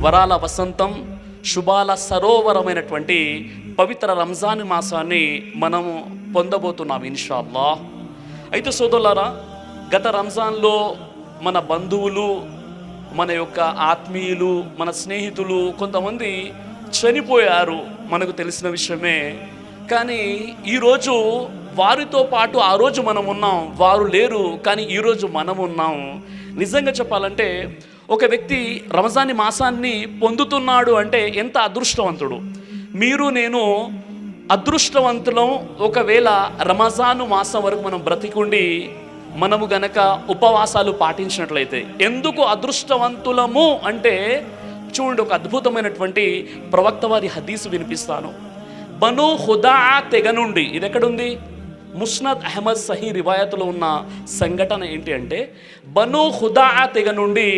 వరాల వసంతం శుభాల సరోవరమైనటువంటి పవిత్ర రంజాన్ మాసాన్ని మనము పొందబోతున్నాం ఇన్షాల్లా. అయితే సోదరులారా గత రంజాన్లో మన బంధువులు మన యొక్క ఆత్మీయులు మన స్నేహితులు కొంతమంది చనిపోయారు మనకు తెలిసిన విషయమే. కానీ ఈరోజు వారితో పాటు ఆ రోజు మనం ఉన్నాం వారు లేరు కానీ ఈరోజు మనం ఉన్నాం. నిజంగా చెప్పాలంటే ఒక వ్యక్తి రంజాని మాసాన్ని పొందుతున్నాడు అంటే ఎంత అదృష్టవంతుడు. మీరు నేను అదృష్టవంతులం ఒకవేళ రమజాను మాసం వరకు మనం బ్రతికుండి మనము గనక ఉపవాసాలు పాటించినట్లయితే ఎందుకు అదృష్టవంతులము అంటే చూడండి ఒక అద్భుతమైనటువంటి ప్రవక్త వారి హదీసు వినిపిస్తాను. బను హుదా తెగ నుండి ఇది ఎక్కడుంది? ముస్నద్ అహ్మద్ సహీ రివాయతులో ఉన్న సంఘటన ఏంటి అంటే బను హుదా తెగ నుండి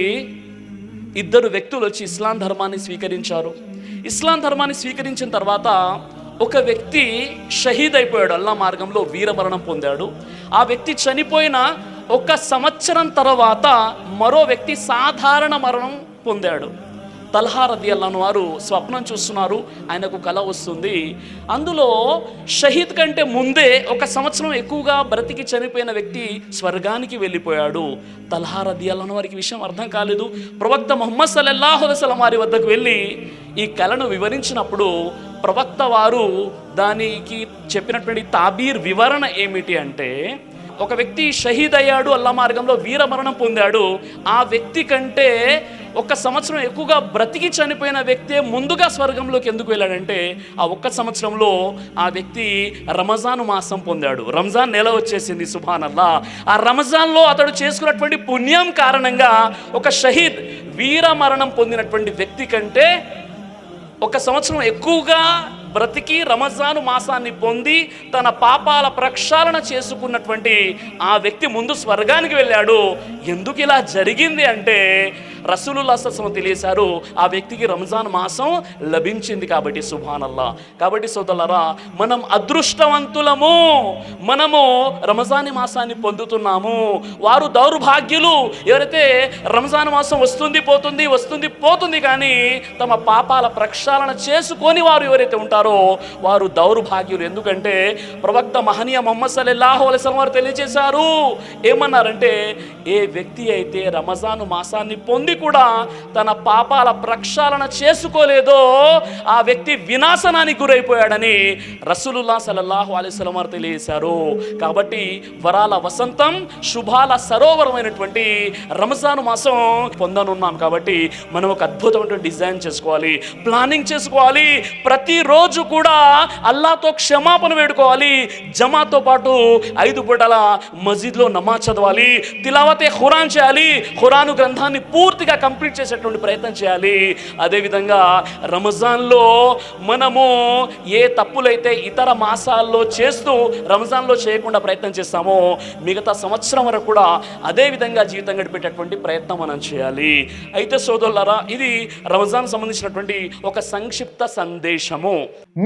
ఇద్దరు వ్యక్తులు వచ్చి ఇస్లాం ధర్మాన్ని స్వీకరించారు. ఇస్లాం ధర్మాన్ని స్వీకరించిన తర్వాత ఒక వ్యక్తి షహీద్ అయిపోయాడు అల్లా మార్గంలో వీరమరణం పొందాడు. ఆ వ్యక్తి చనిపోయిన ఒక సంవత్సరం తర్వాత మరో వ్యక్తి సాధారణ మరణం పొందాడు. తల్హా రది అల్లాను వారు స్వప్నం చూస్తున్నారు ఆయనకు కల వస్తుంది. అందులో షహీద్ కంటే ముందే ఒక సంవత్సరం ఎక్కువగా బ్రతికి చనిపోయిన వ్యక్తి స్వర్గానికి వెళ్ళిపోయాడు. తల్హా రది అల్లాను వారికి విషయం అర్థం కాలేదు. ప్రవక్త మొహమ్మద్ సల్లల్లాహు వారి వద్దకు వెళ్ళి ఈ కళను వివరించినప్పుడు ప్రవక్త వారు దానికి చెప్పినటువంటి తాబీర్ వివరణ ఏమిటి అంటే ఒక వ్యక్తి షహీద్ అయ్యాడు అల్లా మార్గంలో వీరమరణం పొందాడు. ఆ వ్యక్తి కంటే ఒక సంవత్సరం ఎక్కువగా బ్రతికి చనిపోయిన వ్యక్తే ముందుగా స్వర్గంలోకి ఎందుకు వెళ్ళాడంటే ఆ ఒక్క సంవత్సరంలో ఆ వ్యక్తి రమజాను మాసం పొందాడు. రంజాన్ నెల వచ్చేసింది సుభానల్లా. ఆ రమజాన్లో అతడు చేసుకున్నటువంటి పుణ్యం కారణంగా ఒక షహీద్ వీరమరణం పొందినటువంటి వ్యక్తి కంటే ఒక సంవత్సరం ఎక్కువగా బ్రతికి రమజాను మాసాన్ని పొంది తన పాపాల ప్రక్షాళన చేసుకున్నటువంటి ఆ వ్యక్తి ముందు స్వర్గానికి వెళ్ళాడు. ఎందుకు ఇలా జరిగింది అంటే రసూలుల్లా తెలియశారు ఆ వ్యక్తికి రంజాన్ మాసం లభించింది కాబట్టి సుభానల్లా. కాబట్టి సోదలరా మనం అదృష్టవంతులము మనము రంజాన్ మాసాన్ని పొందుతున్నాము. వారు దౌర్భాగ్యులు. ఎవరైతే రంజాన్ మాసం వస్తుంది పోతుంది వస్తుంది పోతుంది కానీ తమ పాపాల ప్రక్షాళన చేసుకొని వారు ఎవరైతే ఉంటారో వారు దౌర్భాగ్యులు. ఎందుకంటే ప్రవక్త మహనీయ మొహమ్మద్ సల్లల్లాహు అలైహి వారు తెలియజేశారు ఏమన్నారంటే ఏ వ్యక్తి అయితే రమజాను మాసాన్ని పొంది కూడా తన పాపాల ప్రక్షాళన చేసుకోలేదో ఆ వ్యక్తి వినాశనానికి గురైపోయాడని రసూలుల్లా సలల్లాహు అలైహి వారు తెలియజేశారు. కాబట్టి వరాల వసంతం శుభాల సరోవరమైనటువంటి రంజాను మాసం పొందనున్నాం. కాబట్టి మనం ఒక అద్భుతమైనటువంటి డిజైన్ చేసుకోవాలి ప్లానింగ్ చేసుకోవాలి. ప్రతిరోజు కూడా అల్లాతో క్షమాపణ వేడుకోవాలి. జమాతో పాటు ఐదు పూటల మస్జిద్లో నమాజ్ చదవాలి. తిలావతే ఖురాన్ చేయాలి. ఖురాను గ్రంథాన్ని పూర్తిగా కంప్లీట్ చేసేటువంటి ప్రయత్నం చేయాలి. అదేవిధంగా రంజాన్లో మనము ఏ తప్పులైతే ఇతర మాసాల్లో చేస్తూ రంజాన్లో చేయకుండా ప్రయత్నం చేస్తామో మిగతా సంవత్సరం వరకు కూడా అదే విధంగా జీవితం గడిపేటటువంటి ప్రయత్నం మనం చేయాలి. అయితే సోదరులారా ఇది రంజాన్ సంబంధించినటువంటి ఒక సంక్షిప్త సందేశము.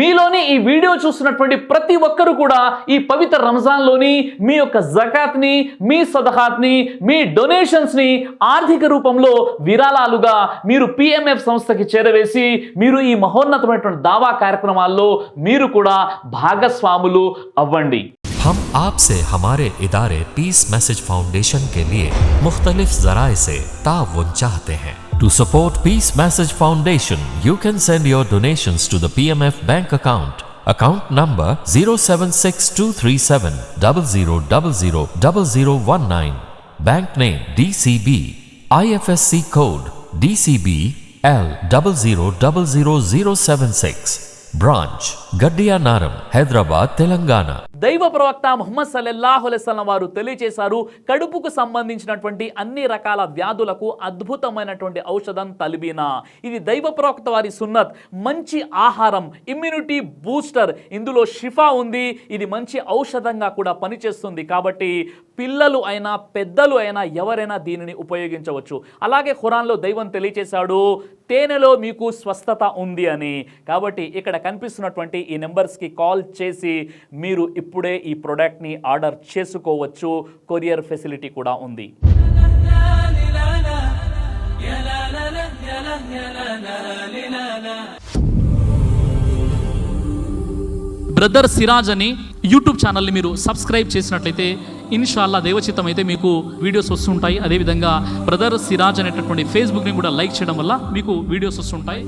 మీలోని ఈ వీడియో చూస్తున్నటువంటి ప్రతి ఒక్కరు కూడా ఈ పవిత్ర రంజాన్లోని మీ యొక్క జకాత్ని మీ సదహాత్ని మీ డొనేషన్స్ని ఆర్థిక రూపంలో విరాళాలుగా మీరు పిఎంఎఫ్ సంస్థకి చేరవేసి మీరు ఈ మహోన్నతమైనటువంటి దావా కార్యక్రమాల్లో మీరు కూడా భాగస్వాములు అవ్వండి हम आपसे हमारे इदारे पीस मैसेज फाउंडेशन के लिए मुख्तलिफ जराए से ताउन चाहते हैं to support peace message foundation you can send your donations to the PMF bank account account number zero seven six two three seven double zero double zero double zero one nine bank name DCB, IFSC code DCB L000076, branch. Gaddiannaram Hyderabad Telangana. దైవ ప్రవక్త ముహమ్మద్ సల్లెల్లాహు అలెస్లం వారు తెలియజేశారు కడుపుకు సంబంధించినటువంటి అన్ని రకాల వ్యాధులకు అద్భుతమైనటువంటి ఔషధం తలిబీనా. ఇది దైవ ప్రవక్త వారి సున్నత్ మంచి ఆహారం ఇమ్యూనిటీ బూస్టర్ ఇందులో షిఫా ఉంది ఇది మంచి ఔషధంగా కూడా పనిచేస్తుంది కాబట్టి పిల్లలు అయినా పెద్దలు అయినా ఎవరైనా దీనిని ఉపయోగించవచ్చు. అలాగే ఖురాన్లో దైవం తెలియజేశాడు తేనెలో మీకు స్వస్థత ఉంది అని. కాబట్టి ఇక్కడ కనిపిస్తున్నటువంటి ఈ నెంబర్స్కి కాల్ చేసి మీరు ఇప్పుడే ఈ ప్రోడక్ట్ని ఆర్డర్ చేసుకోవచ్చు. కొరియర్ ఫెసిలిటీ కూడా ఉంది. బ్రదర్ సిరాజ్ అని యూట్యూబ్ ఛానల్ని మీరు సబ్స్క్రైబ్ చేసినట్లయితే ఇన్షాల్లా దేవచిత్తం అయితే మీకు వీడియోస్ వస్తుంటాయి. అదేవిధంగా బ్రదర్ సిరాజ్ అనేటటువంటి ఫేస్బుక్ని కూడా లైక్ చేయడం వల్ల మీకు వీడియోస్ వస్తుంటాయి.